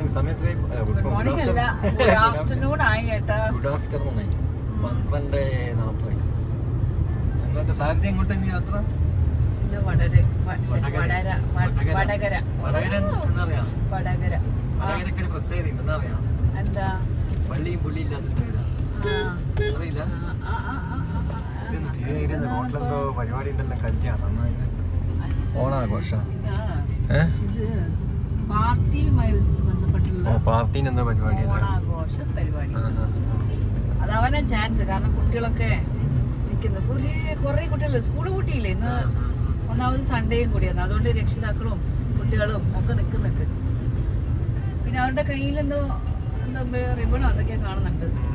Morning സമയത്ത് good morning അല്ല good afternoon ആയി കേട്ടാ ഗുഡ് ആഫ്റ്റർനൂൺ ആയി പന്ത്രണ്ട് നാൽപ്പത് എന്നിട്ട് സാരഥി എങ്ങോട്ടാ ഇനി യാത്ര വടകര വടകര വടകര വടകരക്ക് ഒരു പ്രത്യേകത ഉണ്ടെന്ന് പറയാ എന്താ പള്ളിയും പുള്ളി ഇല്ലാത്ത അറിയില്ല തീരെ റോട്ടിലെന്തോ പരിപാടി ഉണ്ടല്ലോ കല്യാണം ഓണാഘോഷം ഏഹ് പാർട്ടിയുമായി ബന്ധപ്പെട്ടുള്ള ഓണാഘോഷ പരിപാടി. ആ, ആ, ആ. അത് അവനെ ചാൻസ് കാരണം കുട്ടികളൊക്കെ നിൽക്കുന്നു. കുറേ കുറേ കുട്ടികൾ സ്കൂൾ കൂട്ടിയില്ലേ? ഇന്ന് ഒന്നാമത് സൺഡേയും കൂടിയാണ്. അതുകൊണ്ട് രക്ഷിതാക്കളും കുട്ടികളും ഒക്കെ നിൽക്കുന്നുണ്ട്. പിന്നെ അവരുടെ കയ്യിൽ എന്തോ എന്താ റിബണോ അതൊക്കെ കാണുന്നുണ്ട്.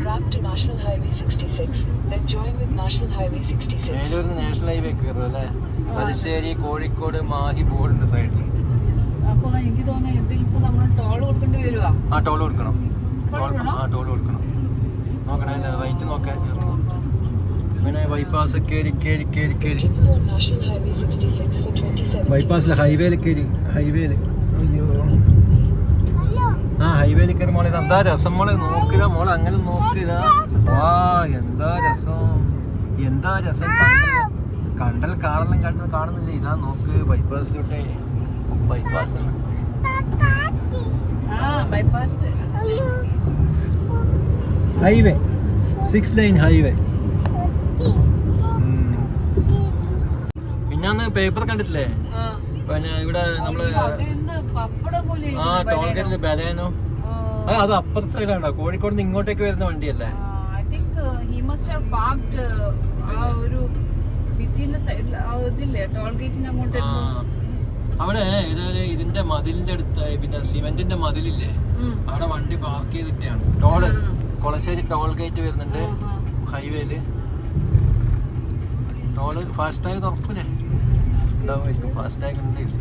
Ramp to National Highway 66, then join with National Highway 66. മേലൂരിന്ന് നാഷണൽ ഹൈവേ കയറും അല്ലേ? തലശ്ശേരി കോഴിക്കോട് മാഹി ബോർഡിന്റെ സൈഡിൽ അപ്പോൾ എനിക്ക് തോന്നുന്നു ഇതിൽ ഇപ്പൊ നമ്മൾ ടോൾ കൊടുക്കേണ്ടി വരുവാ? ആ ടോൾ കൊടുക്കണം. ടോൾ ആ ടോൾ കൊടുക്കണം. നോക്കണേ റൈറ്റ് നോക്കാൻ ബൈപ്പാസ് കയറി കയറി കയറി കയറി. Continue on National Highway 66 for 27 ബൈപ്പാസിലെ ഹൈവേയിൽ കയറി ഹൈവേയിൽ അയ്യോ ആ ഹൈവേയിൽ കയറി മോളെ എന്താ രസം മോളെ? നോക്കുക മോളെ അങ്ങനെ നോക്കുക വാ എന്താ രസം? എന്താ രസം? കണ്ടൽ കാണലും കണ്ടൽ കാണുന്നില്ല? ഇതാ നോക്ക് ബൈപ്പാസിലോട്ടെ bypass highway six lane highway പിന്നെ പേപ്പർ കണ്ടിട്ടില്ലേ? പിന്നെ ഇവിടെ നമ്മൾ ആ ടോൾ ഗേറ്റിൽ ബലേനോ? അത് അപ്പുറത്തെ സൈഡാണോ കോഴിക്കോട് നിന്ന് ഇങ്ങോട്ടേക്ക് വരുന്ന വണ്ടിയല്ലേ? I think he must have parked ആ ഒരു ഭിത്തിന്റെ സൈഡിൽ ഇതില്ലേ ടോൾ ഗേറ്റിന്റെ അങ്ങോട്ട്. അവിടെ ഇതൊരു ഇതിന്റെ മതിലിന്റെ അടുത്ത് പിന്നെ സിമെന്റിന്റെ മതിലില്ലേ? അവിടെ വണ്ടി പാർക്ക് ചെയ്തിട്ടാണ്. ടോൾ കൊളശ്ശേരി ടോൾ ഗേറ്റ് വരുന്നുണ്ട്. ഹൈവേയിൽ ടോൾ ഫാസ്റ്റാഗ് തുറക്കൂലേ? ഫാസ്റ്റാഗ് ഉണ്ട് ഇത്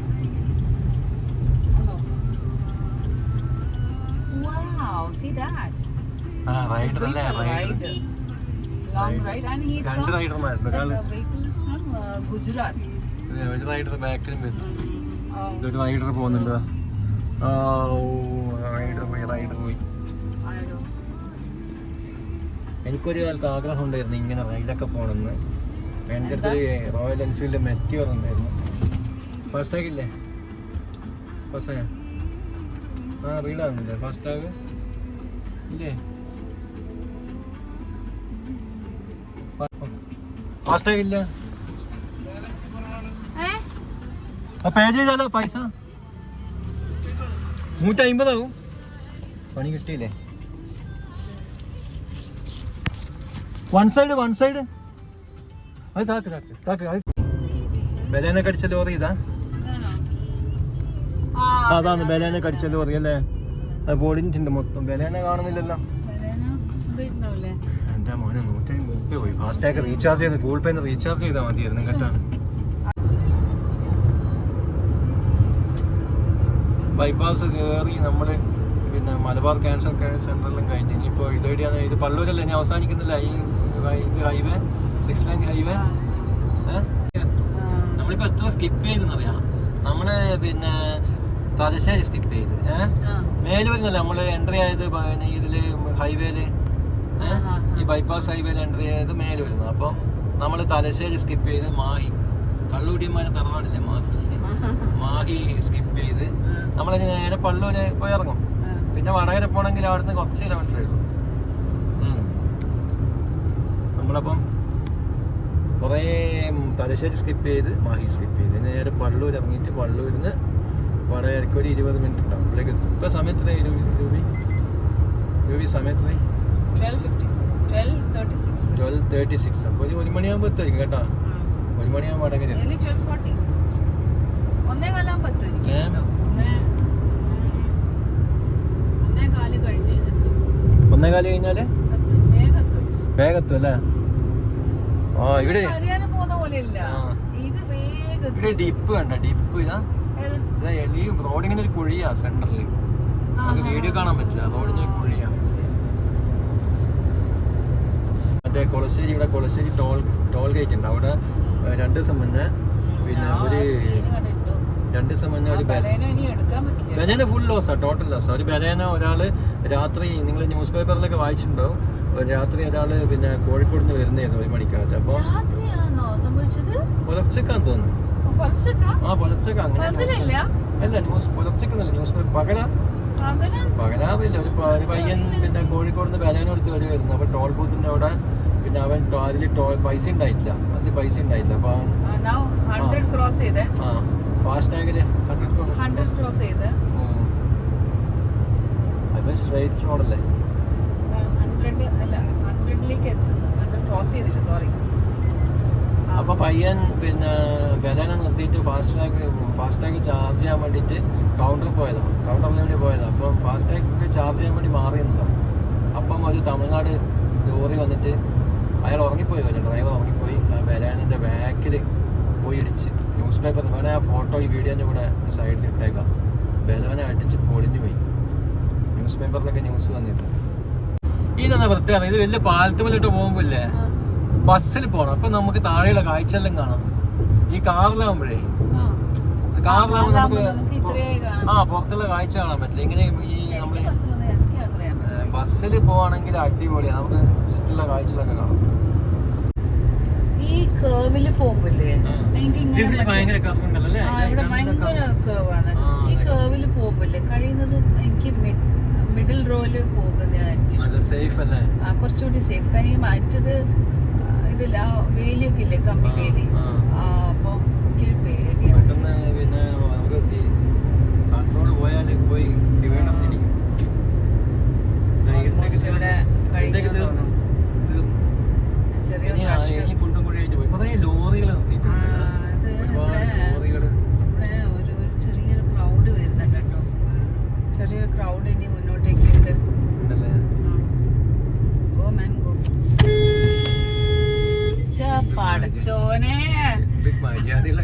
Wow, see that? ആ റൈഡർ അല്ലേ? Rider Ride. Long ride. And he's from the vehicle is from uh, Gujarat. ഒരു റൈഡർ ബാക്കിലും വരുന്നു. Oh, റൈഡർ പോകുന്നുണ്ട്. റൈഡർ പോയി റൈഡർ പോയി. എനിക്കൊരു കാലത്ത് ആഗ്രഹം ഉണ്ടായിരുന്നു ഇങ്ങനെ റൈഡൊക്കെ പോകണമെന്ന്. എന്റെ അടുത്ത് റോയൽ എൻഫീൽഡ് മെറ്റിയോർ ഉണ്ടായിരുന്നു. ഫസ്റ്റ് ആക്കില്ലേ ഫസ്റ്റ് ടാഗ് ആ റീഡാകുന്നില്ലേ ഫാസ്റ്റ് ടാഗ് ഇല്ലേ? ഫാസ്റ്റ് ടാഗ് ഇല്ല. ആ പേ ചെയ്താലോ പൈസ? നൂറ്റി അമ്പതാവും പണി കിട്ടിയില്ലേ? വൺ സൈഡ് വൺ സൈഡ് അത് താക്ക് താക്ക് താക്ക്. അത് ബലേനെ കടിച്ച ലോറി ഇതാ. അതാണ് ബലേനെ കടിച്ചല്ലോ പറയല്ലേ? അത് പൊളിഞ്ഞിട്ടുണ്ട് മൊത്തം. ബലേനെ കാണുന്നില്ലല്ലോ? എന്റെ മോനെ നൂറ്റി മുപ്പത് പോയി. ഫാസ്റ്റാഗ് റീചാർജ് ചെയ്ത് ഗൂഗിൾ പേന്ന് റീചാർജ് ചെയ്താൽ മതിയായിരുന്നു കേട്ടോ. ബൈപ്പാസ് കയറി നമ്മൾ പിന്നെ മലബാർ ക്യാൻസർ കെയർ സെന്ററിലും കഴിഞ്ഞ്. ഇനിയിപ്പോൾ ഇതെവിടെയാണ് ഇത് പള്ളൂരല്ലേ? ഇനി അവസാനിക്കുന്നില്ല. ഈ ഇത് ഹൈവേ സിക്സ് ലൈൻ ഹൈവേ. നമ്മളിപ്പോൾ എത്ര സ്കിപ്പ് ചെയ്തെന്നറിയാം. നമ്മൾ പിന്നെ തലശ്ശേരി സ്കിപ്പ് ചെയ്ത്. ഏഹ് മേലൂരിന്നല്ല നമ്മൾ എൻട്രി ആയത് ഇതിൽ ഹൈവേയിൽ. ഈ ബൈപ്പാസ് ഹൈവേയിൽ എൻട്രി ചെയ്ത് മേലൂരിന്ന് അപ്പം നമ്മൾ തലശ്ശേരി സ്കിപ്പ് ചെയ്ത് മാഹി. കള്ളുടിയന്മാരെ തറവാടില്ലേ മാഹി? മാഹി സ്കിപ്പ് ചെയ്ത് നമ്മൾ നേരെ പള്ളൂര് പോയി ഇറങ്ങും. പിന്നെ വടകര പോണെങ്കിൽ അവിടുന്ന് കുറച്ച് കിലോമീറ്ററേ ഉള്ളൂ. നമ്മളപ്പം കുറേ തലശ്ശേരി സ്കിപ്പ് ചെയ്ത് മാഹി സ്കിപ്പ് ചെയ്ത് നേരെ പള്ളൂർ ഇറങ്ങിയിട്ട് പള്ളൂരിൽ നിന്ന് വടകരയ്ക്ക് ഒരു ഇരുപത് മിനിറ്റ് ഉണ്ടാവും. ലൈക്ക് എത്തും. ഇപ്പം സമയത്ത് രൂപി? രൂപി സമയത്ത് 12:50. 12:36. ട്വൽവ് തേർട്ടി സിക്സ് അപ്പോൾ ഒരു ഒരു മണിയാകുമ്പോൾ എത്തുമായിരിക്കും കേട്ടോ. ഒരു മണിയാകുമ്പോൾ അടങ്ങി 12:40. ഒന്നേ കാൽ കഴിഞ്ഞ് എത്തും. കാലം കഴിഞ്ഞാൽ എത്തും. വേഗം എത്തും. വേഗം എത്തും അല്ലേ? ആ ഇവിടെ ഇത് ഡിപ്പ് കണ്ട ഡിപ്പ് ഇതാ. ഈ റോഡിങ്ങനെ ഒരു കുഴിയാ സെന്ററിൽ നമുക്ക് വീഡിയോ കാണാൻ പറ്റില്ല. റോഡിന് ഒരു കുഴിയാ. മറ്റേ കൊളശ്ശേരി ഇവിടെ കൊളശ്ശേരി ടോൾ ടോൾ ഗേറ്റ് ഉണ്ട്. അവിടെ രണ്ട് ദിവസം മുന്നേ പിന്നെ ഒരു രണ്ട് ദിവസം മുന്നേ ഒരു ബല ബലേന ഫുൾ ലോസാ ടോട്ടൽ ലോസാ ഒരു ബലേന ഒരാൾ രാത്രി നിങ്ങൾ ന്യൂസ് പേപ്പറിലൊക്കെ വായിച്ചിട്ടുണ്ടാവും. ഒരു രാത്രി ഒരാൾ പിന്നെ കോഴിക്കോട് നിന്ന് വരുന്നതായിരുന്നു ഒരു മണിക്കാലത്ത് അപ്പോൾ പുലർച്ചക്കാൻ പുലർച്ചക്കാന്ന് തോന്നുന്നു. ആ പുലർച്ചക്ക് അല്ല ന്യൂസ് പുലർച്ചക്കെന്നല്ല ന്യൂസ് പേപ്പർ പകല. പകലാവില്ല ഒരു പയ്യൻ പിന്നെ കോഴിക്കോട് നിന്ന് ബലേന എടുത്ത് വരെ വരുന്നു. അപ്പൊ ടോൾ ബൂത്തിന്റെ അവിടെ പിന്നെ അവൻ അതിൽ ടോൾ പൈസ ഉണ്ടായിട്ടില്ല. അതിൽ പൈസ ഉണ്ടായില്ല അപ്പൊ അവൻ ക്രോസ് ചെയ്ത്. ആ ഫാസ്ടാഗിൽ ഹൺഡ്രഡ് ഹൺഡ്രഡ് ക്രോസ് ചെയ്ത്. അപ്പൊ സ്ട്രൈറ്റ് റോഡല്ലേ ഹൺഡ്രഡ് അല്ല ഹൺഡ്രഡിലേക്ക് എത്തുന്നു. ഹൺഡ്രഡ് ക്രോസ് ചെയ്തില്ല സോറി അപ്പൊ പയ്യൻ പിന്നെ ബലേന നിർത്തിയിട്ട് ഫാസ്റ്റാഗ് ഫാസ്റ്റാഗ് ചാർജ് ചെയ്യാൻ വേണ്ടിയിട്ട് കൗണ്ടറിൽ പോയതാണ് കൗണ്ടറിൽ വേണ്ടി പോയതാണ് അപ്പം ഫാസ്റ്റാഗ് ചാർജ് ചെയ്യാൻ വേണ്ടി മാറി മാറിയിരുന്നതാണ് അപ്പം ഒരു തമിഴ്നാട് ലോറി വന്നിട്ട് അയാൾ ഉറങ്ങിപ്പോയി. വല്ല ഡ്രൈവർ ഉറങ്ങിപ്പോയി. ആ ബാക്കിൽ പോയി ഇടിച്ച്. ന്യൂസ് പേപ്പർ വേണേൽ ആ ഫോട്ടോ ഈ വീഡിയോന്റെ കൂടെ സൈഡിൽ ഇട്ടേക്കാം. ബലേനെ അടിച്ച് പൊളിഞ്ഞു പോയി. ന്യൂസ് പേപ്പറിലൊക്കെ ന്യൂസ് വന്നിട്ട് ഇതെന്നാ വൃത്തിയാണ്. ഇത് വലിയ പാലത്തുമല്ലിട്ട് പോകുമ്പോ ഇല്ലേ? ബസ്സിൽ പോകണം അപ്പൊ നമുക്ക് താഴെയുള്ള കാഴ്ചയെല്ലാം കാണാം. ഈ കാറിലാവുമ്പോഴേ. കാറിലാവുമ്പോൾ നമുക്ക് ആ പുറത്തുള്ള കാഴ്ച കാണാൻ പറ്റില്ല. ഇങ്ങനെ ഈ നമ്മൾ ബസ്സിൽ പോവാണെങ്കിൽ അടിപൊളിയാണ് നമുക്ക് ചുറ്റുള്ള കാഴ്ചകളൊക്കെ കാണാം. ഈ കേവിൽ പോകുമ്പോഴേ എനിക്ക് ഇങ്ങനെ ഇവിടെ ഭയങ്കര കേവാണ് ഈ. കേവിൽ കഴിയുന്നതും എനിക്ക് മിഡിൽ റോയിൽ കുറച്ചുകൂടി സേഫ് കാര്യം മറ്റത് ഇതില്ല വേലിയൊക്കെ ഇല്ലേ കമ്പി വേലി? അപ്പൊ പിന്നെ നമുക്ക് കൺട്രോൾ പോയാൽ പോയി ഡിവൈഡ് ചെറിയ ലോറികൾ ചെറിയൊരു ക്രൗഡ് വരുന്നുണ്ട് കേട്ടോ. ചെറിയൊരു ക്രൗഡ് ഇനി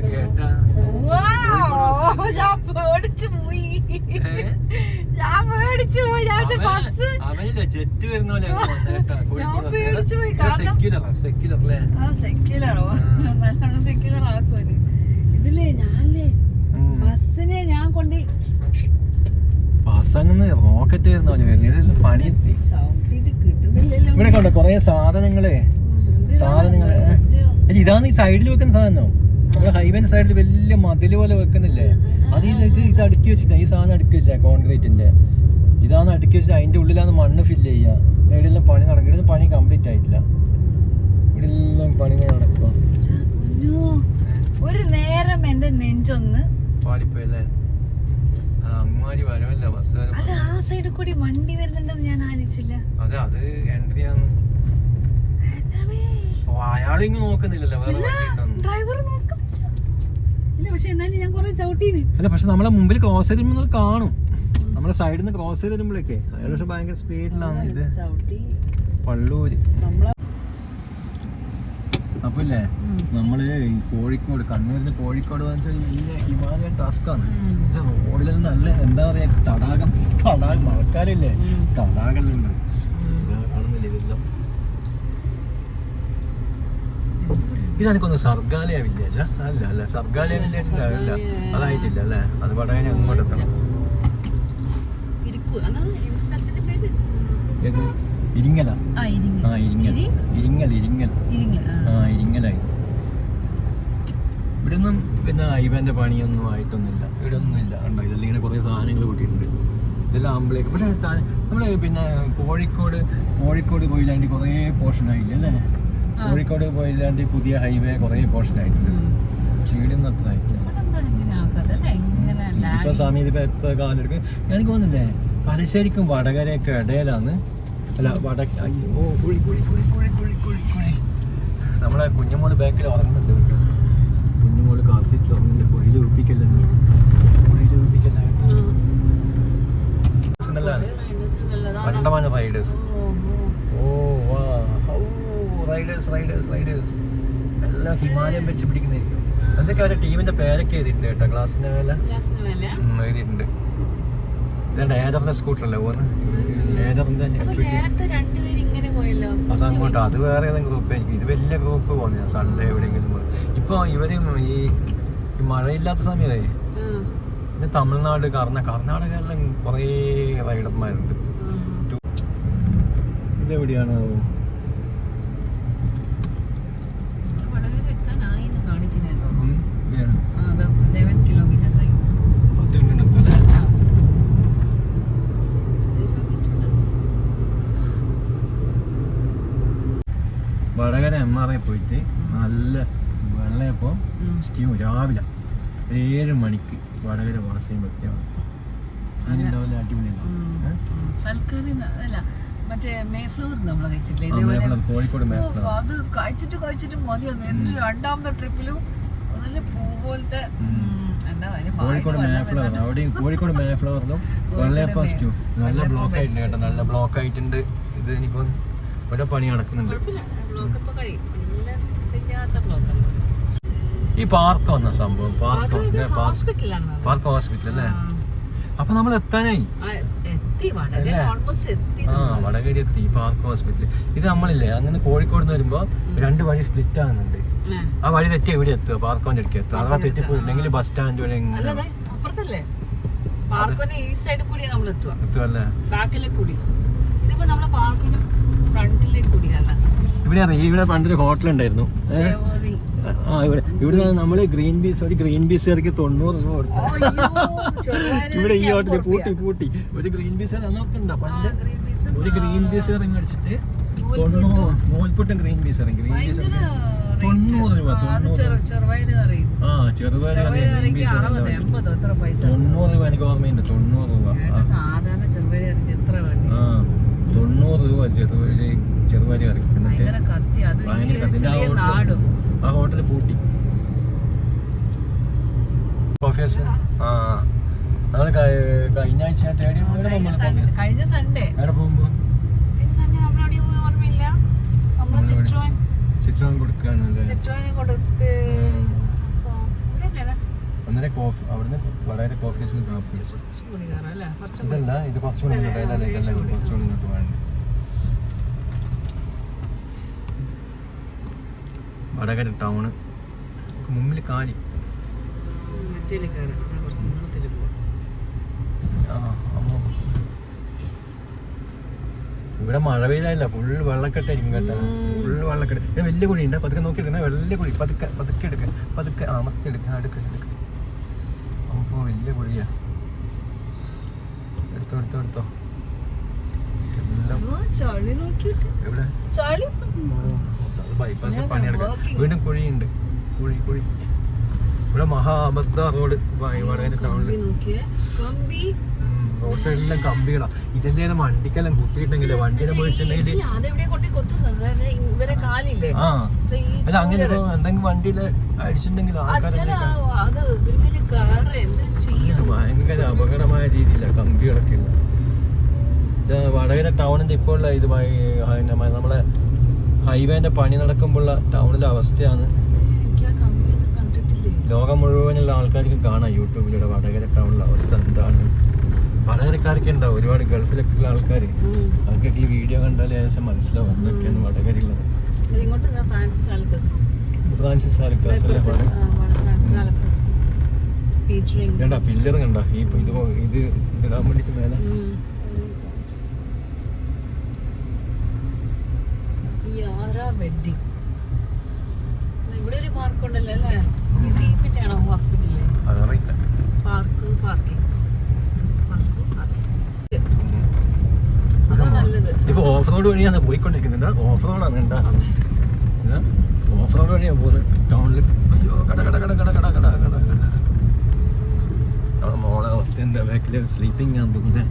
കേട്ടാ. Wow, ഞാൻ പേടിച്ചു പോയി. ഞാൻ പേടിച്ചു പോയി. ഞാൻ വിചാരിച്ചു ബസ് അവന്- അവനില്ലേ ജെറ്റ് വരുന്ന പോലെ പേടിച്ചു പോയി, ഇത് കാരണം- സെക്യുലറാ സെക്യുലർ അല്ലേ? ആ സെക്യുലറോ ആ. നല്ലോണം സെക്യുലർ ആക്കുവന്. ഇതില്ലേ ഞാനല്ലേ? ബസ്സിനെ ഞാൻ കൊണ്ട് ബസ് അങ്ങനെ റോക്കറ്റ് വരുന്ന. പോലെ വരുന്നത് പണി ഇവിടെ കണ്ടോ കൊറേ സാധനങ്ങൾ. സാധനങ്ങളെ ഇതാണ് ഈ സൈഡിൽ വെക്കുന്ന സാധനമോ നമ്മുടെ ഹൈവേന്റെ സൈഡിൽ വലിയ മതിൽ പോലെ വെക്കുന്നില്ലേ? അത് ഇത് ഇത് അടുക്കി വെച്ചിട്ടാ ഈ സാധനം അടുക്കി വെച്ചാ കോൺക്രീറ്റിന്റെ ഇതാണ് അടുക്കി വെച്ചിട്ട് അതിന്റെ ഉള്ളിലാണ് മണ്ണ് ഫില്ല് ചെയ്യുക ഇവിടെ എല്ലാം പണി നടക്കുന്നത് ഇവിടെ പണി കംപ്ലീറ്റ് ആയിട്ടില്ല. ഇവിടെ എല്ലാം പണികൾ നടക്കുക ഒരു നേരം എന്റെ നെഞ്ചൊന്ന്. അമ്മാരി വരവല്ല ബസ് അല്ല ആ സൈഡിൽ കൂടി വണ്ടി വരുന്നുണ്ടെന്ന് ഞാൻ ആലോചിച്ചില്ല. അതെ അത് എൻട്രി ആണ്. ഓ അയാളിങ്ങ് നോക്കുന്നില്ലല്ലോ വേറെ ഡ്രൈവർ നോക്കുന്നില്ല ഇല്ല പക്ഷെ എന്നാലും ഞാൻ കുറെ ചവിട്ടീന്. അല്ല പക്ഷെ നമ്മളെ മുമ്പിൽ ക്രോസ് ചെയ്ത് വരുമ്പോൾ കാണും. നമ്മളെ സൈഡിൽ നിന്ന് ക്രോസ് ചെയ്ത് വരുമ്പോഴേക്കെ അയാൾ പക്ഷെ ഭയങ്കര സ്പീഡിലാണ് ഇത്. ചവിട്ടി. പള്ളൂര്. നമ്മളെ അപ്പൊ ഇല്ലേ നമ്മൾ ഈ കോഴിക്കോട് കണ്ണൂരിൽ കോഴിക്കോട് വന്ന് വെച്ചാൽ വലിയ ഹിമാലയൻ ടാസ്ക് ആണ്. ഉം. റോഡിലെല്ലാം നല്ല എന്താ പറയാ തടാകം തടാകം മഴക്കാലില്ലേ ഉം. തടാകല്ലുണ്ട് ഇതാ കാണുന്നില്ലേ ഇതെല്ലാം ഇതെനിക്കൊന്ന് സർഗാലയ വില്ലേജ് അല്ല അല്ല സർഗാലയ വില്ലേജ് അല്ല അതായിട്ടില്ല അല്ലേ? അത് വടകനെ അങ്ങോട്ട് എത്തണം ഇരിങ്ങല. ആ ആ ഇരിങ്ങൽ. ഇരി? ഇരിങ്ങൽ ഇരിങ്ങൽ. ഇരിങ്ങ ആ. ആ ഇരിങ്ങലായി. ഇവിടെ ഒന്നും പിന്നെ ഹൈവേന്റെ പണിയൊന്നും ആയിട്ടൊന്നുമില്ല. ഇവിടെ ഒന്നും ഇല്ല കണ്ടോ? ഇതെല്ലാം ഇങ്ങനെ കുറേ സാധനങ്ങൾ കൂട്ടിയിട്ടുണ്ട്. ഇതെല്ലാം ആമ്പിളേക്ക് പക്ഷേ നമ്മൾ പിന്നെ കോഴിക്കോട് കോഴിക്കോട് പോയില്ലാണ്ട് കുറേ പോർഷൻ ആയില്ലേ അല്ലേ. കോഴിക്കോട് പോയില്ലാണ്ട് പുതിയ ഹൈവേ കുറെ പോർഷൻ ആയിട്ടുണ്ട്. ഇവിടെ ഒന്നും അത്ര ഇങ്ങനെ ഇപ്പൊ ഇപ്പൊ എത്ര എനിക്ക് തോന്നുന്നില്ലേ പലശ്ശേരിക്കും വടകരയൊക്കെ ഇടയിലാണ്. അല്ല വട അയ്യോ കുഴി കുഴി കുഴി കുഴി കുഴി കുഴി കുഴി. നമ്മളെ കുഞ്ഞുമോൾ ബാക്കിൽ ഉറങ്ങുന്നുണ്ട്. കുഞ്ഞുമോൾ കാർ സീറ്റിൽ ഉറങ്ങുന്നുണ്ട്. കുഴിയിൽ ഒപ്പിക്കല്ലെന്ന് കുഴിയിൽ ഒപ്പിക്കല്ല പണ്ടമാണ് റൈഡേഴ്സ് റൈഡേഴ്സ് റൈഡേഴ്സ് റൈഡേഴ്സ് എല്ലാം ഹിമാലയം വെച്ച് പിടിക്കുന്നതായിരിക്കും. എന്തൊക്കെ അവരുടെ ടീമിന്റെ പേരൊക്കെ എഴുതിയിട്ടുണ്ട് കേട്ടോ? ക്ലാസ്സിന്റെ മേലെ? എഴുതിയിട്ടുണ്ട്. ഇതാണ്ട് ഏതറിന്റെ സ്കൂട്ടറല്ലേ പോകുന്നത് ഏതറിന്റെ അത് വേറെ ഏതെങ്കിലും ഗ്രൂപ്പ് എനിക്ക് ഇത് വലിയ ഗ്രൂപ്പ് പോകുന്നത് സൺഡേ എവിടെയെങ്കിലും പോകും ഇപ്പൊ ഇവരും ഈ മഴയില്ലാത്ത സമയമേ പിന്നെ തമിഴ്നാട് കർണ കർണാടകയിലെല്ലാം കുറേ റൈഡർമാരുണ്ട് ഇതെവിടെയാണ് വടകര എത്താനായി എന്ന് കാണിക്കുന്നേതോ ഉം, ഇതാണ്. ലെവൻ കിലോമീറ്റേഴ്സ് ആയി പത്ത് മിനിറ്റ് ഉണ്ട് അല്ലേ ആ. പത്ത് kilometre Vatakara M R I പോയിട്ട് നല്ല വെള്ളയപ്പം. സ്റ്റീം രാവിലെ ഏഴ് മണിക്ക് വടകര വാസയും വ്യക്തിയാണ് അതിനുണ്ടാവില്ല മറ്റേ മേഫ്ലവർ നമ്മൾ കഴിച്ചിട്ടില്ലേ? അത് കഴിച്ചിട്ട് കഴിച്ചിട്ട് എന്നിട്ട് രണ്ടാമത്തെ ട്രിപ്പിലും നല്ല പൂ പോലത്തെ കോഴിക്കോട് മേഫ്ലവർ അവിടെയും കോഴിക്കോട് മേഫ്ലവറിലും വെള്ളയപ്പം സ്റ്റൂ നല്ല ബ്ലോക്ക് ആയിട്ടുണ്ട് കേട്ടോ. നല്ല ബ്ലോക്ക് ആയിട്ടുണ്ട്. ഇത് ഇനിയിപ്പം ഇവിടെ പണി നടക്കുന്നുണ്ട്. ഈ പാർക്ക് വന്ന സംഭവം പാർക്ക് പാർക്ക് ഹോസ്പിറ്റൽ അല്ലേ? അപ്പൊ നമ്മൾ എത്താനായി. ആ വടകരി എത്തി പാർക്ക് ഹോസ്പിറ്റൽ ഇത് നമ്മളില്ലേ അങ്ങനെ കോഴിക്കോട് നിന്ന് വരുമ്പോ രണ്ട് വഴി സ്പ്ലിറ്റ് ആകുന്നുണ്ട് ആ വഴി തെറ്റി എവിടെ എത്തുക പാർക്ക് വന്ന് ഇടയ്ക്ക് എത്തുക അഥവാ തെറ്റി പോയിട്ടുണ്ടെങ്കിൽ ബസ് സ്റ്റാൻഡ് വരെ എത്തുക അല്ലേ ബാക്കിലെ കൂടി. ഇതിപ്പോ നമ്മൾ പാർക്കിന് ഇവിടെ അറിയാം ഇവിടെ പണ്ടൊരു ഹോട്ടൽ ഉണ്ടായിരുന്നു ആ ഇവിടെ ഇവിടെ നമ്മൾ ഗ്രീൻ പീസ് ഒരു ഗ്രീൻ പീസ് ഇറക്കി തൊണ്ണൂറ് രൂപ കൊടുത്തു. ഇവിടെ ഈ ഹോട്ടലിൽ പൂട്ടി പൂട്ടി. ഒരു ഗ്രീൻ പീസ് അന്നോക്കുണ്ടോ പണ്ട് ഒരു ഗ്രീൻ പീസ് ഇറങ്ങി അടിച്ചിട്ട് തൊണ്ണൂറ് നൂൽപുട്ടും ഗ്രീൻ പീസ് ഇറങ്ങി ഗ്രീൻ പീസ് തൊണ്ണൂറ് രൂപ ആ ചെറുപയർ ഗ്രീൻ പീസ്? തൊണ്ണൂറ് രൂപ എനിക്ക് ഓർമ്മയുണ്ട് തൊണ്ണൂറ് രൂപ. സാധാരണ കറിക്ക് എത്ര ആ. രൂപ ചെറുപരി ചെറുപരി കറി ആ ഹോട്ടൽ പൂട്ടി. കോഫീസ് ആ കഴിഞ്ഞ ആഴ്ച കഴിഞ്ഞ സൺഡേ അവിടെ പോകുമ്പോ? സിട്രോൻ കൊടുത്ത് ഒന്നര കോഫി വളരെ ഇത് കുറച്ചുകൂടി കുറച്ചുകൂടി വടകര ടൗണ്. മുമ്പിൽ കാലി. ആ. ഇവിടെ മഴ പെയ്തായില്ല ഫുള്ള് വെള്ളക്കെട്ടായിരിക്കും ഇങ്ങോട്ട്. ഫുള്ള് വെള്ളക്കെട്ട്. ഇത് വലിയ കുഴി ഉണ്ട് പതുക്കെ നോക്കി എടുക്കുന്ന വലിയ കുഴി. പതുക്കെ പതുക്കെ എടുക്ക. പതുക്കെ അമർത്തി എടുക്ക. അടുക്ക എടുക്ക അപ്പോ വലിയ കുഴിയാ. എടുത്തോ എടുത്തോ എടുത്തോ. വീണ്ടും കുഴിയുണ്ട്. കുഴി കുഴി. ഇവിടെ മഹാബദ്ധ റോഡ് വടകര കമ്പികളാ. ഇതെല്ലാം വണ്ടിക്കെല്ലാം കുത്തിയിട്ടുണ്ടെങ്കിലേ? വണ്ടിനെ പോയിട്ടുണ്ടെങ്കിൽ ആ. അങ്ങനെ എന്തെങ്കിലും വണ്ടിയിൽ അടിച്ചിട്ടുണ്ടെങ്കിൽ ഭയങ്കര അപകടമായ രീതിയിലാണ് കമ്പികളൊക്കെ ഉള്ളത്. ഇത് വടകര ടൗണിന്റെ ഇപ്പോൾ ഉള്ള ഇത് ഭയ- പിന്നെ മ- നമ്മളെ ഹൈവേന്റെ പണി നടക്കുമ്പോഴുള്ള ടൗണിലെ അവസ്ഥയാണ്. ലോകം മുഴുവനുള്ള ആൾക്കാർക്ക് കാണാം യൂട്യൂബിലൂടെ വടകര ടൗണിലെ അവസ്ഥ എന്താണ്. വടകരക്കാർക്ക് ഉണ്ടാവും ഒരുപാട് ഗൾഫിലൊക്കെ ഉള്ള ആൾക്കാർ. അവർക്കൊക്കെ ഈ വീഡിയോ കണ്ടാൽ ഏകദേശം മനസ്സിലാവും എന്തൊക്കെയാണ് വടകരയുള്ള ഫ്രാൻസിസ് ആൽക്കസ്. അല്ലേ കണ്ട പില്ലർ കണ്ട. ഈ ഇത് ഇത് ഇടാൻ വേണ്ടിട്ട് മേലെ. വെഡിങ് ഇവിടെ ഒരു പാർക്ക് ഉണ്ടല്ലോ അല്ലേ? ഈ ഡീപ്പിന്റെ ആണോ അതറിയില്ല. പാർക്ക് പാർക്കിംഗ് പാർക്ക് പാർക്കിംഗ് ഇപ്പൊ ഓഫ് റോഡ് വഴിയാണ് പോയിക്കൊണ്ടിരിക്കുന്നുണ്ട്. ഓഫ് റോഡാണ് കണ്ട ഓഫ് റോഡ് വഴിയാണ് പോകുന്നത് ടൗണിൽ അയ്യോ കട കട കട കട കട കട കട. കട. മോളെ അവസ്ഥ എന്താ? ബാക്കിൽ സ്ലീപ്പിംഗ് ആണ് തോന്നുന്നത്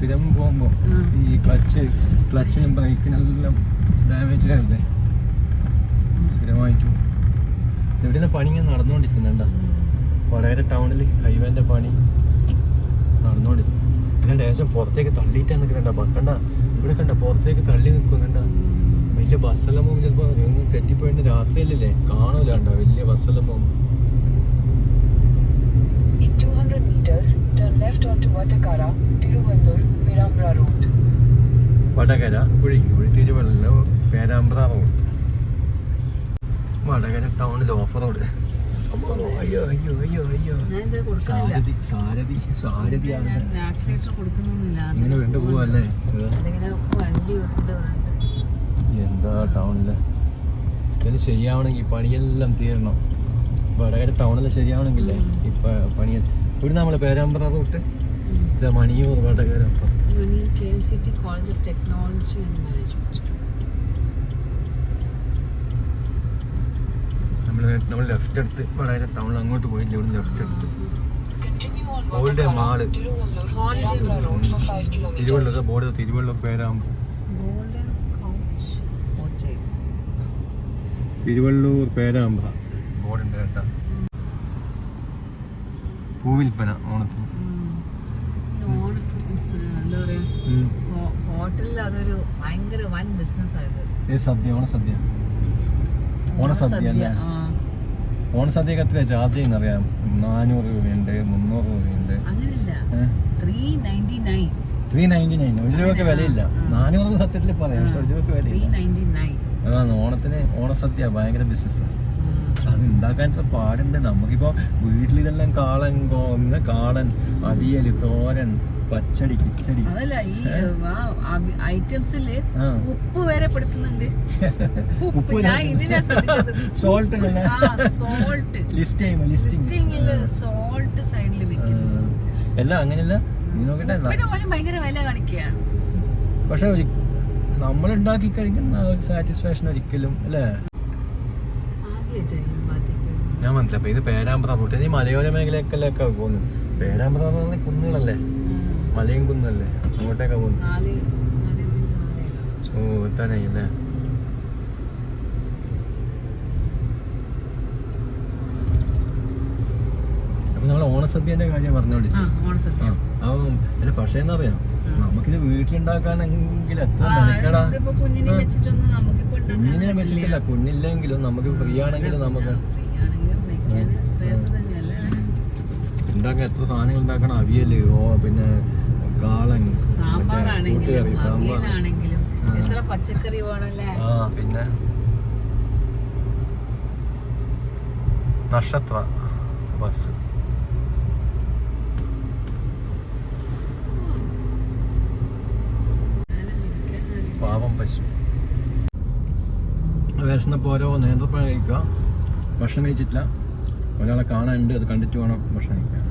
സ്ഥിരം പോകുമ്പോൾ ഈ ക്ലച്ച് ക്ലച്ചിനും ബൈക്കിനെല്ലാം ഡാമേജ് ആയല്ലേ സ്ഥിരമായിട്ടും. നിന്ന് പണി ഇങ്ങനെ നടന്നുകൊണ്ടിരിക്കുന്നുണ്ടോ? വളരെ ടൗണിൽ ഹൈവേന്റെ പണി നടന്നുകൊണ്ടിരിക്കും ഇതിന്റെ ഏകദേശം പുറത്തേക്ക് തള്ളിയിട്ടാ നിൽക്കുന്നുണ്ട? ബസ് കണ്ട? ഇവിടെ കണ്ട പുറത്തേക്ക് തള്ളി നിൽക്കുന്നുണ്ട? വലിയ ബസ്സെല്ലാം പോകുമ്പോൾ ചിലപ്പോൾ ഒന്ന് തെറ്റിപ്പോയിട്ട് രാത്രിയല്ലേ? കാണൂല കണ്ട? വലിയ ബസ്സെല്ലാം പോകുമ്പോൾ 200 meters, turn left onto Vatakara, Tiruvallur, Perambra Road. Vatakara കുഴിക്കുഴി Thiruvalla Perambra road Vatakara ടൗണിൽ ഓഫ് റോഡ് അയ്യോ അയ്യോ അയ്യോ അയ്യോ സാരഥി സാരഥി സാരഥിയാണ്. ഇങ്ങനെ വിണ്ടു പോവല്ലേ എന്താ ടൗണിൽ ശരിയാവണമെങ്കിൽ പണിയെല്ലാം തീരണം. വടകര ടൗണിൽ ശരിയാവണമെങ്കിലേ ഇപ്പൊ പണി ഇവിടെ നമ്മൾ പേരാമ്പ്ര റൂട്ട് ഇതാ Maniyur Vatakara college of technology and management. നമ്മൾ നമ്മൾ ലെഫ്റ്റ് എടുത്ത് വടകര ടൗണിൽ അങ്ങോട്ട് പോയില്ല ഇവിടെ ലെഫ്റ്റ് എടുത്ത്. Old mall Old Vatakara, Mall. Tiruvallur, Holiday Perambra Road for 5 kilometers. Thiruvallur board Thiruvallur Perambra Thiruvallur Perambra. ബോർഡുണ്ട് കേട്ടോ. പൂവിൽപ്പന ഓണത്തിന്. ഹോട്ടലിൽ അതൊരു ഭയങ്കര വൻ ബിസിനസ് ആയത് സദ്യ ഓണസദ്യ. ഓണസദ്യ അല്ലേ? ചാർജ് ചെയ്യുന്നറിയാം? നാനൂറ് രൂപയുണ്ട് മുന്നൂറ് രൂപയുണ്ട്. ത്രീ നയന്റി നയൻ ഒരു രൂപയ്ക്ക് വിലയില്ല. നാനൂറ് സത്യത്തിൽ പറയാം ഒരു രൂപയ്ക്ക് വിലയില്ല. ഓണത്തിന് ഓണസദ്യ ഭയങ്കര ബിസിനസ് അത് ഉണ്ടാക്കാൻ പാടുണ്ട്. നമുക്കിപ്പോ വീട്ടിലിതെല്ലാം കാളൻ കോന്ന് കാളൻ അവിയൽ തോരൻ പച്ചടി കിച്ചടി. അതല്ല ഈ ഐറ്റംസിൽ. ഉപ്പ് വരെ പെടുത്തുന്നുണ്ട്. ഉപ്പ് ഞാൻ ഇതിലാ? സോൾട്ട് ലിസ്റ്റ് ലിസ്റ്റിംഗ് ലിസ്റ്റിംഗിൽ സോൾട്ട് സൈഡിൽ വെക്കുന്നു. എല്ലാം അങ്ങനെയല്ല. നീ നോക്കട്ടെ ഭയങ്കര വില കാണിക്കുക പക്ഷെ നമ്മൾ ഉണ്ടാക്കി കഴിക്കുന്ന ഒരു സാറ്റിസ്ഫാക്ഷൻ ഒരിക്കലും അല്ലേ? ഞാൻ മനസ്സിലായി. അപ്പൊ ഇത് പേരാമ്പ്ര റൂട്ട്. ഈ മലയോര മേഖലയൊക്കെ പോകുന്നു. പേരാമ്പ്ര എന്ന് പറഞ്ഞാൽ കുന്നുകളല്ലേ? മലയും കുന്നല്ലേ? അങ്ങോട്ടേക്കാ പോകുന്നു നാല് നാല് പോയിന്റ് നാലേലോ ഓ എത്താനായി അല്ലേ അപ്പൊ നമ്മൾ ഓണസദ്യന്റെ കാര്യം പറഞ്ഞോളി ഓണസദ്യ. അപ്പം പക്ഷേ എന്നറിയാം നമുക്കിത് വീട്ടിലുണ്ടാക്കാനെങ്കിൽ എത്ര മെനക്കെടാ. കുഞ്ഞിനെ. വെച്ചിട്ടില്ല. കുഞ്ഞില്ലെങ്കിലും നമുക്ക് ഫ്രീ ആണെങ്കിലും നമുക്ക്. ആണെങ്കിലും ഉണ്ടാക്കാൻ എത്ര സാധനങ്ങൾ ഉണ്ടാക്കണം? അവിയൽ ഓ പിന്നെ കാളൻ സാമ്പാറാണെങ്കിലും സാമ്പാർ. അവിയലാണെങ്കിലും. എത്ര പച്ചക്കറി ആ പിന്നെ നക്ഷത്ര ബസ് പാവം പശു. വിശന്നപ്പോൾ ഓരോ നേന്ത്രപ്പഴം കഴിക്കുക. ഭക്ഷണം കഴിച്ചിട്ടില്ല. ഒരാളെ കാണാനുണ്ട്. അത് കണ്ടിട്ട് വേണം ഭക്ഷണം കഴിക്കാൻ.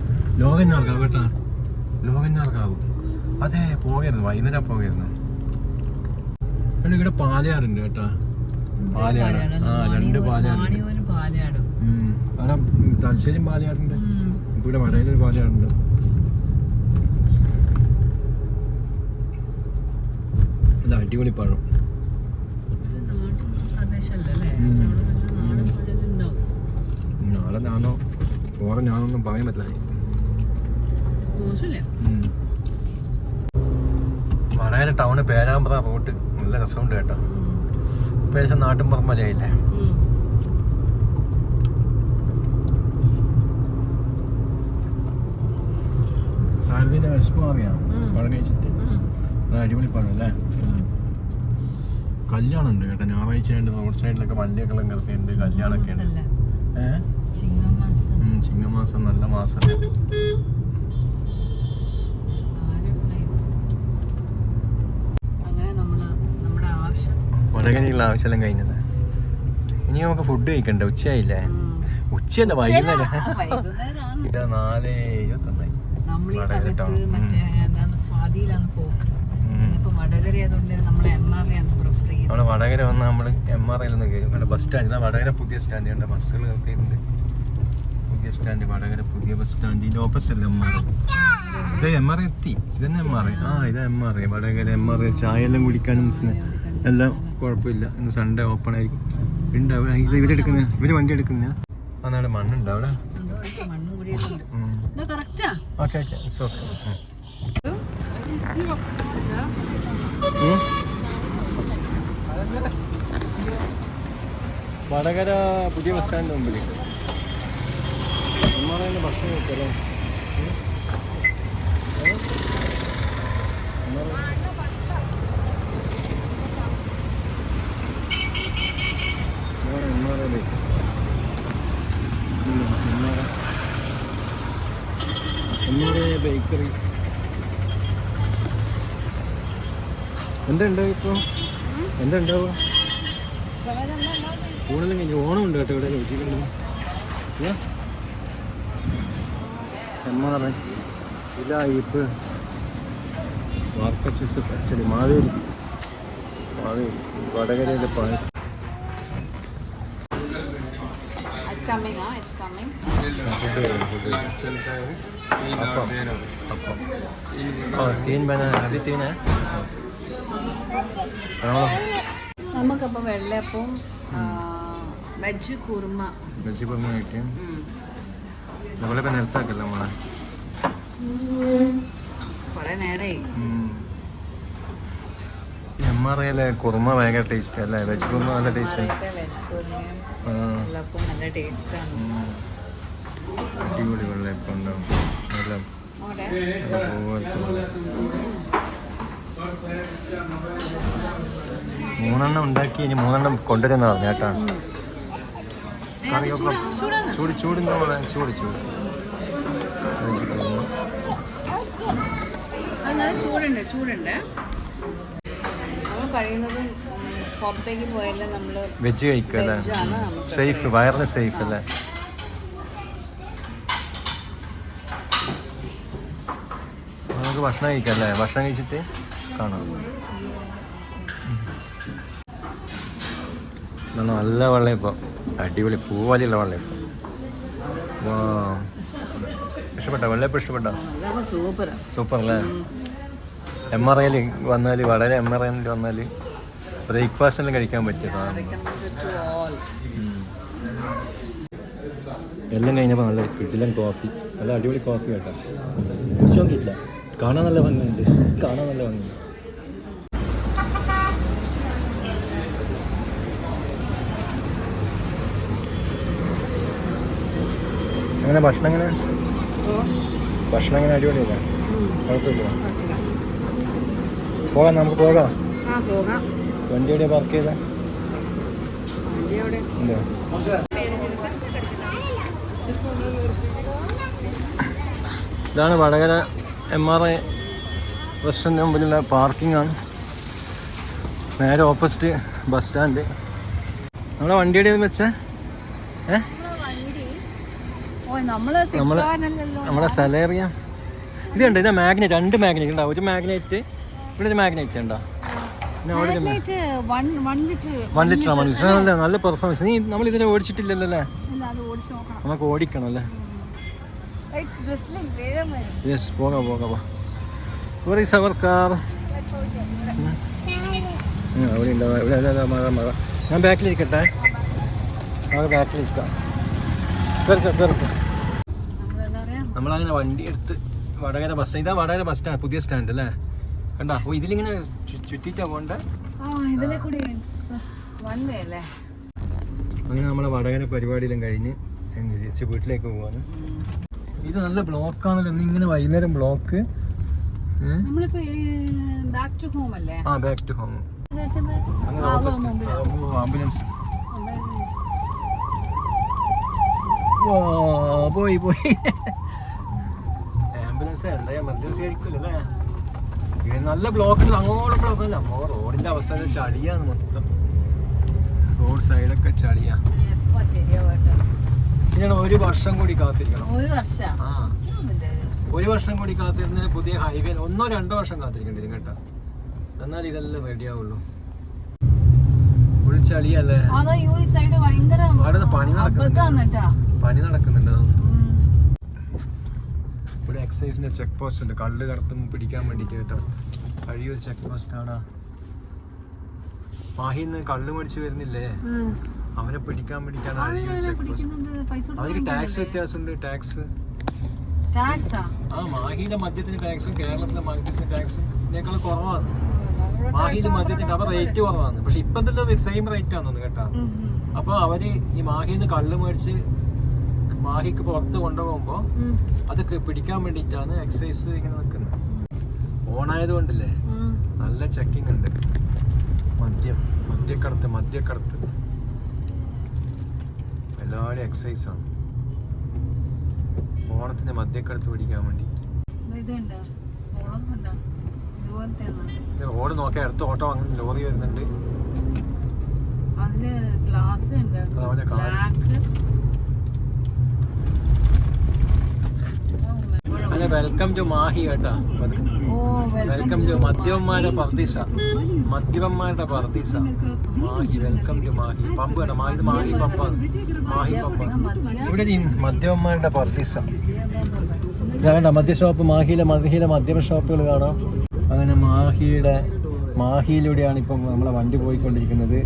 ലോകഞ്ഞാർക്കാവ് കേട്ടാ. ലോകഞ്ഞാർക്കാവ് അതെ പോകരുത് വൈകുന്നേരം പോകരുത് എടാ, ഇവിടെ പാലയാറുണ്ട് കേട്ടാ. പാലയാട്. ആ രണ്ട് പാലയാറുണ്ട്. അവിടെ തലശ്ശേരി പാലയാറുണ്ട് ഇവിടെ വടയിലൊരു പാലയാറുണ്ട് ഇത് അടിപൊളി പഴം. നാളെ ഞാനോ ഫോറൻ ഞാനൊന്നും പറയാൻ പറ്റില്ല. ഉം. ടൗണ് പേരാമ്പ്ര റോട്ട് നല്ല രസമുണ്ട് കേട്ടോ. ഇപ്പം നാട്ടും പുറമലയായില്ലേ ഉം. സാരഥിന്റെ വിശപ്പ് അറിയാം. പഴം കഴിച്ചിട്ട്. അടിപൊളി പഴം അല്ലേ. കല്യാണം ഉണ്ട് കേട്ടോ ഞായറാഴ്ച ആയിട്ട് റോഡ് സൈഡിലൊക്കെ വണ്ടിയൊക്കെ നിർത്തിയിട്ടുണ്ട് കല്യാണമൊക്കെ ഉണ്ട്? ഏഹ് ചിങ്ങമാസം. നല്ല മാസം. വടകരയുള്ള ആവശ്യമെല്ലാം കഴിഞ്ഞത് ഇനി നമുക്ക് ഫുഡ് കഴിക്കണ്ട? ഉച്ചയായില്ലേ? ഉച്ചയല്ല വൈകുന്നേരം. ഇതാ നാല് ഇരുപത്തൊന്നായി സ്വാതിയിലാണ് വടകര ആയതുകൊണ്ട് നമ്മൾ നമ്മൾ വടകര വന്ന് നമ്മൾ എം ആർ ഐയിൽ നിന്ന് കയറും ബസ് സ്റ്റാൻഡ് വടകര പുതിയ സ്റ്റാൻഡ് ഉണ്ട് ബസ്സുകൾ നിർത്തിയിട്ടുണ്ട് പുതിയ സ്റ്റാൻഡ് വടകര പുതിയ ബസ് സ്റ്റാൻഡിന്റെ ഓപ്പോസിറ്റ് അല്ല എം ആർ ഐ ഇത് എം ആർ ഐ എത്തി. ഇതന്നെ എം ആർ ഐ ആ ഇത് M R I Vadakara M R I ചായ എല്ലാം കുടിക്കാനും എല്ലാം കുഴപ്പമില്ല. ഇന്ന് സൺഡേ ഓപ്പൺ ആയിരിക്കും. ഉണ്ട് അവിടെ. ഇത് ഇവരെടുക്കുന്ന ഇവർ വണ്ടി എടുക്കുന്ന? അന്നാണ് മണ്ണുണ്ട് അവിടെ. Okay okay. ഓക്കെ വടകര പുതിയ ബസ് സ്റ്റാൻഡിന് മുമ്പിൽ. നമ്മളതിന്റെ ഭക്ഷണം വെച്ചല്ലേ ബേക്കറി എന്തുണ്ട് ഇപ്പോൾ എന്താ ഉണ്ടാവുക ഊണെല്ലാം കഴിഞ്ഞ് ഓണം ഉണ്ട് കേട്ടോ ഇവിടെ ഉച്ചയ്ക്കുണ്ട് എമ്മാറൻ ഇല്ല ഇപ്പ് വാർക്കച്ചൂസ് പച്ചടി മാവേലി. മാവേലി വടകരയിലെ പായസം. Coming, huh? It's coming. വരും അപ്പം അപ്പം വെള്ളയപ്പം വെജ് വെള്ളയപ്പവും വെജ് കുറുമ ബജി പറഞ്ഞു കിട്ടിയും. നമ്മളിപ്പോൾ നിർത്താക്കല്ല നമ്മളെ കുറേ നേരമായി കുറുമ ഭയങ്കര ടേസ്റ്റ് അല്ലേ? വെജ് കുറുമ നല്ല ടേസ്റ്റ്. അടിപൊളി വെള്ളയപ്പം ഉണ്ടാവും. മൂന്നെണ്ണം ഉണ്ടാക്കി ഇനി മൂന്നെണ്ണം കൊണ്ടുവരുന്ന പറഞ്ഞു കേട്ടാണ് ചൂട് ചൂട് ചൂട് ചൂടുണ്ട് ചൂടുണ്ട്. നമ്മൾ കഴിയുന്നതും ഉം, പുറത്തേക്ക് പോയാലും നമ്മൾ വെജ് കഴിക്കും അല്ലേ? വെജാണ് നമുക്ക് സേഫ് വയറിന് സേഫ് അല്ലേ? നമുക്ക് ഭക്ഷണം കഴിക്കാം അല്ലേ? ഭക്ഷണം കഴിച്ചിട്ട്? കാണാം. ഇതാണ് നല്ല വെള്ളയപ്പം. അടിപൊളി പൂവാലിയുള്ള വെള്ളയപ്പം. വാ ഇഷ്ടപ്പെട്ടോ? വെള്ളയപ്പം ഇഷ്ടപ്പെട്ടോ? സൂപ്പർ അല്ലേ എം ആർ ഐയിൽ വന്നാൽ വളരെ എം ആർ ഐയിൽ വന്നാൽ ബ്രേക്ക്ഫാസ്റ്റ് എല്ലാം കഴിക്കാൻ പറ്റിയ എല്ലാം കഴിഞ്ഞപ്പോൾ നല്ല കിട്ടില്ല കോഫി നല്ല അടിപൊളി കോഫി കേട്ടോ. കുടിച്ചു നോക്കിയിട്ടില്ല കാണാൻ നല്ല ഭംഗിയുണ്ട്. കാണാൻ നല്ല ഭംഗിയുണ്ട്. എങ്ങനെ ഭക്ഷണം എങ്ങനെ? ഭക്ഷണം എങ്ങനെ അടിപൊളിയല്ല? കുഴപ്പമില്ല. പോകാം നമുക്ക് പോകാം. വണ്ടി എവിടെ? പാർക്ക് എന്താ ഇതാണ് Vadakara M R I restaurant മുമ്പിലുള്ള പാർക്കിംഗ് ആണ്. നേരെ ഓപ്പോസിറ്റ് ബസ് സ്റ്റാൻഡ് നമ്മളെ വണ്ടി എവിടെയാണ് വെച്ചേ? ഏ? നമ്മൾ നമ്മൾ സലേറിയ. ഇത് കണ്ടോ? ഇതാ മാഗ്നറ്റ്. രണ്ട് മാഗ്നറ്റ് ഉണ്ടാവും. ഒരു മാഗ്നറ്റ് ഇവിടെ ഒരു മാഗ്നറ്റ് ഉണ്ടോ? അവിടെ വൺ ലിറ്റർ വൺ ലിറ്റർ. നല്ല നല്ല പെർഫോമൻസ് നീ നമ്മൾ ഇതിനെ ഓടിച്ചിട്ടില്ലല്ലോ അല്ലേ നമുക്ക് ഓടിക്കണം അല്ലേ യെസ് പോകാം പോകാം പോകാം. വെർ ഈസ് കാർ അവിടെ ഉണ്ടാവും ഇവിടെ മഴ മഴ. ഞാൻ ബാക്കിലിരിക്കട്ടെ നമുക്ക് ബാക്കിലിരിക്കാം തീർക്കാം തീർക്കാം നമ്മളങ്ങനെ വണ്ടി എടുത്ത് വടകര ബസ് സ്റ്റാൻഡ് ഇതാ വടകര ബസ് സ്റ്റാൻഡ് പുതിയ സ്റ്റാൻഡ് അല്ലേ? കണ്ടാ? ഓ ഇതിലിങ്ങനെ ചുറ്റിട്ടാ പോണ്ടേ അങ്ങനെ നമ്മളെ വടകര പരിപാടിയിലും കഴിഞ്ഞ് തിരിച്ച് വീട്ടിലേക്ക് പോവാണ്. ഇത് നല്ല ബ്ലോക്കാണല്ലോ ഇന്ന് ഇങ്ങനെ വൈകുന്നേരം ബ്ലോക്ക് ആ ബാക്ക് ടു ഹോം ആംബുലൻസ് പോയി പോയി. ആംബുലൻസ് എന്താ എമർജൻസി ആയിരിക്കുമല്ലേ അല്ലേ? നല്ല ബ്ലോക്ക് ഉണ്ട് ബ്ലോക്ക് അല്ല? നമ്മ റോഡിന്റെ അവസ്ഥ ചളിയാണ് മൊത്തം. റോഡ് സൈഡൊക്കെ ചളിയാ. ശരിയാണ് ഒരു വർഷം കൂടി കാത്തിരിക്കണം. ഒരു വർഷം? ആ. ഒരു വർഷം കൂടി കാത്തിരുന്ന പുതിയ ഹൈവേ ഒന്നോ രണ്ടോ വർഷം കാത്തിരിക്കേണ്ടി കേട്ടോ. എന്നാൽ ഇതെല്ലാം റെഡി ആവുള്ളൂ. ഫുൾ ചളിയല്ലേ? അവിടെ പണി നടക്കുന്നുണ്ട്. പണി നടക്കുന്നുണ്ട് അതൊന്നും. ഉം. ഇവിടെ എക്സൈസിന്റെ ചെക്ക് പോസ്റ്റ് ഉണ്ട്. കള്ള് കടത്തും പിടിക്കാൻ വേണ്ടിയിട്ട് കേട്ടോ. കഴിയൊരു ചെക്ക് പോസ്റ്റ് ആണ്. മാഹിന്ന് കള്ള് മേടിച്ച് വരുന്നില്ലേ? അവനെ പിടിക്കാൻ വേണ്ടിയിട്ടാണ് ചെക്ക് പോസ്റ്റ്? അവർക്ക് ടാക്സ്? വ്യത്യാസമുണ്ട്. ടാക്സ്? ആ? മാഹിയിലെ മദ്യത്തിന് ടാക്സും കേരളത്തിലെ മദ്യത്തിന് ടാക്സും ഇതിനേക്കാൾ കുറവാണ്. നമ്മുടെ മദ്യത്തിന്റെ മാത്രം റേറ്റ് കുറവാണ്. പക്ഷെ ഇപ്പൊ എന്തെല്ലോ സെയിം റേറ്റ് ആണെന്ന് കേട്ടോ. അപ്പൊ അവർ ഈ മാഹിന്ന് കള്ള് മേടിച്ച് മാഹിക്ക് പുറത്ത് കൊണ്ടുപോകുമ്പോ ഉം. അതൊക്കെ പിടിക്കാൻ വേണ്ടിയിട്ടാണ് എക്സസൈസ് ഇങ്ങനെ നിൽക്കുന്നത്. ഓണായത് കൊണ്ടല്ലേ? നല്ല ചെക്കിംഗ് ഉണ്ട്. മദ്യം മദ്യക്കടത്ത് മദ്യക്കടത്ത്. എല്ലാവരും എക്സസൈസാണ് ആണ്. ഓണത്തിന് മദ്യക്കടത്ത് പിടിക്കാൻ വേണ്ടി. ഓട് നോക്കിയാൽ അടുത്ത ഓട്ടോ അങ്ങനെ ലോറി വരുന്നുണ്ട്. അതിൽ ഗ്ലാസ് ഉണ്ട്. അല്ല വെൽക്കം ടു മാഹി കേട്ടാ. വെൽക്കം ടു മദ്യവന്മാരുടെ പർദീസ. മദ്യവന്മാരുടെ പർദീസ. Mahe welcome to Mahe. Pump കേട്ടോ മാഹി മാഹി പമ്പാണ് മാഹി പമ്പ ഇവിടെ മദ്യപന്മാരുടെ പർദീസ. വേണ്ട മദ്യ ഷോപ്പ് മാഹിയിലെ മാഹിയിലെ മദ്യ ഷോപ്പുകൾ കാണാം. അങ്ങനെ മാഹിയുടെ മാഹിയിലൂടെയാണ് ഇപ്പം നമ്മളെ വണ്ടി പോയിക്കൊണ്ടിരിക്കുന്നത്.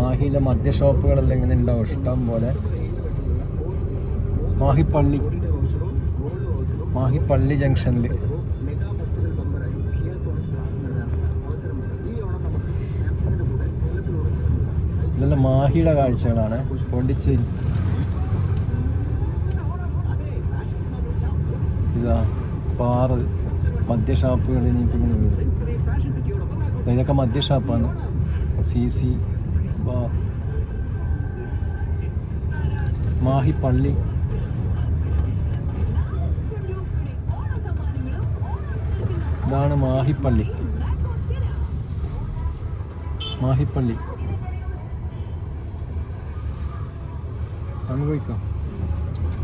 മാഹിയിലെ മദ്യ ഷോപ്പുകളെല്ലാം ഇങ്ങനെ ഉണ്ടാവും ഇഷ്ടം പോലെ. മാഹിപ്പള്ളി. മാഹിപ്പള്ളി ജംഗ്ഷനിൽ ഇതെല്ലാം മാഹിയുടെ കാഴ്ചകളാണ്. പോണ്ടിച്ചേരി. ഇതാ പാറ് മദ്യ ഷാപ്പുകൾ ഇനിയിപ്പോൾ ഇങ്ങനെ വരും. ദാ ഇതൊക്കെ മദ്യ ഷാപ്പാണ്. സി സി ബാർ മാഹി പള്ളി ഇതാണ് മാഹിപ്പള്ളി. മാഹിപ്പള്ളി. അനുഭവിക്കാം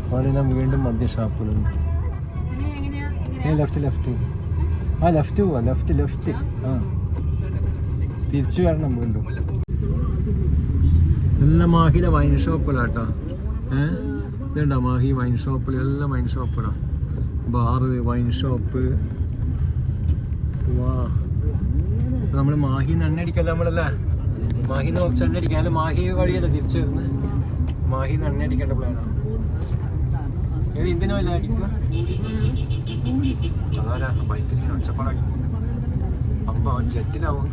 അവിടെ നാം വീണ്ടും മദ്യ ഷാപ്പുകളുണ്ട് ഏ ലെഫ്റ്റ് ലെഫ്റ്റ് ആ ലെഫ്റ്റ് പോവാ. ലെഫ്റ്റ് ലെഫ്റ്റ് ആ. തിരിച്ചു വരണം വീണ്ടും. നല്ല മാഹിയിലെ വൈൻ ഷോപ്പുകളാട്ടോ ഏ? ഇതുണ്ടോ മാഹി വൈൻ ഷോപ്പിൽ എല്ലാം വൈൻ ഷോപ്പുകളാ ബാറ് വൈൻ ഷോപ്പ് വാ നമ്മൾ മാഹി എണ്ണ നമ്മളല്ല. നമ്മളല്ലേ മാഹിന്ന് കുറച്ച് എണ്ണ അടിക്കാം അല്ല മാഹി വഴിയല്ല തിരിച്ചു വരുന്നത് മാഹിന്ന് എണ്ണ അടിക്കേണ്ട പ്ലാനാണ് ഇത് ഇന്ത്യനോ അല്ല അടിക്കുക അതാരാ? ബൈക്കിൽ ഒച്ചപ്പാടാക്കി പമ്പ ജെറ്റിലാവും.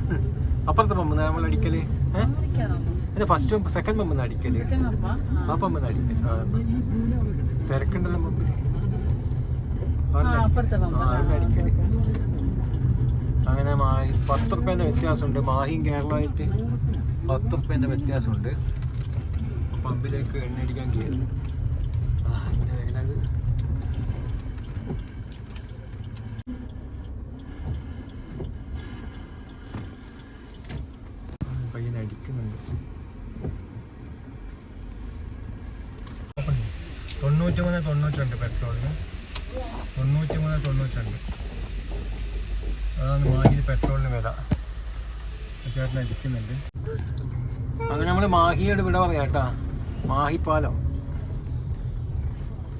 അപ്പുറത്തെ പമ്പ് നമ്മൾ അടിക്കൽ? ഏഹ് ഫസ്റ്റ് പമ്പ് സെക്കൻഡ് പമ്പ് അടിക്കൽ? ആ? പമ്പ് അടിക്കൽ. തിരക്കുണ്ടല്ലോ. ആ, അടിക്കൽ. അങ്ങനെ മാഹി പത്ത് റുപ്യേന്റെ വ്യത്യാസമുണ്ട്. മാഹിയും കേരളമായിട്ട് പത്ത് റുപ്യേന്റെ വ്യത്യാസമുണ്ട്. പമ്പിലേക്ക് എണ്ണ അടിക്കാൻ കയറി തൊണ്ണൂറ്റി മൂന്ന് തൊണ്ണൂറ്റി രണ്ട് പെട്രോളിന് തൊണ്ണൂറ്റി മൂന്ന് തൊണ്ണൂറ്റി രണ്ട് അതാണ് മാഹിയിൽ പെട്രോളിന് വില. ചേട്ടൻ അടിക്കുന്നുണ്ട് അങ്ങനെ നമ്മൾ മാഹിയോട് വിട പറയാം കേട്ടാ. മാഹിപ്പാലം.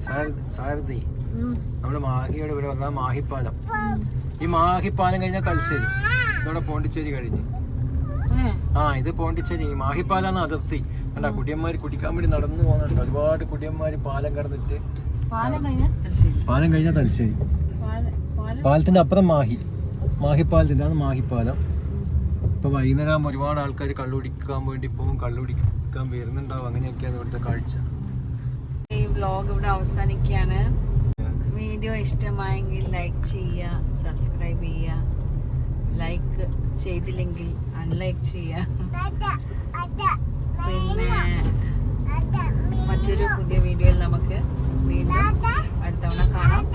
പാലം സാരഥി. നമ്മൾ മാഹിയോട് വിട പറഞ്ഞാൽ മാഹിപ്പാലം. ഈ മാഹിപ്പാലം കഴിഞ്ഞാൽ തലശ്ശേരി. ഇതോടെ പോണ്ടിച്ചേരി കഴിഞ്ഞ്. ആ ഇത് പോണ്ടിച്ചേരി. മാഹിപ്പാലാണ് അതിർത്തി. അല്ല കുടിയന്മാർ കുടിക്കാൻ വേണ്ടി നടന്നു പോകുന്നുണ്ട് ഒരുപാട് കുടിയന്മാർ പാലം കടന്നിട്ട്. പാലം കഴിഞ്ഞാൽ തലശ്ശേരി. പാലത്തിന്റെ അപ്പുറം മാഹി. മാഹിപ്പാലത്തിന്റെ ഇതാണ് മാഹിപ്പാലം. ഇപ്പോൾ വൈകുന്നേരം ഒരുപാട് ആൾക്കാർ കള്ളുപിടിക്കാൻ വേണ്ടി പോകും കള്ളുപിടിക്കാൻ വരുന്നുണ്ടാവും. അങ്ങനെയൊക്കെയാണ് ഇവിടുത്തെ കാഴ്ച. ഈ വ്ലോഗ് ഇവിടെ അവസാനിക്കുകയാണ്. വീഡിയോ ഇഷ്ടമായെങ്കിൽ ലൈക്ക് ചെയ്യുക സബ്സ്ക്രൈബ് ചെയ്യുക. ലൈക്ക് ചെയ്തില്ലെങ്കിൽ അൺലൈക്ക് ചെയ്യുക. പിന്നെ മറ്റൊരു പുതിയ വീഡിയോയിൽ നമുക്ക് വീണ്ടും അടുത്തവണ കാണാം.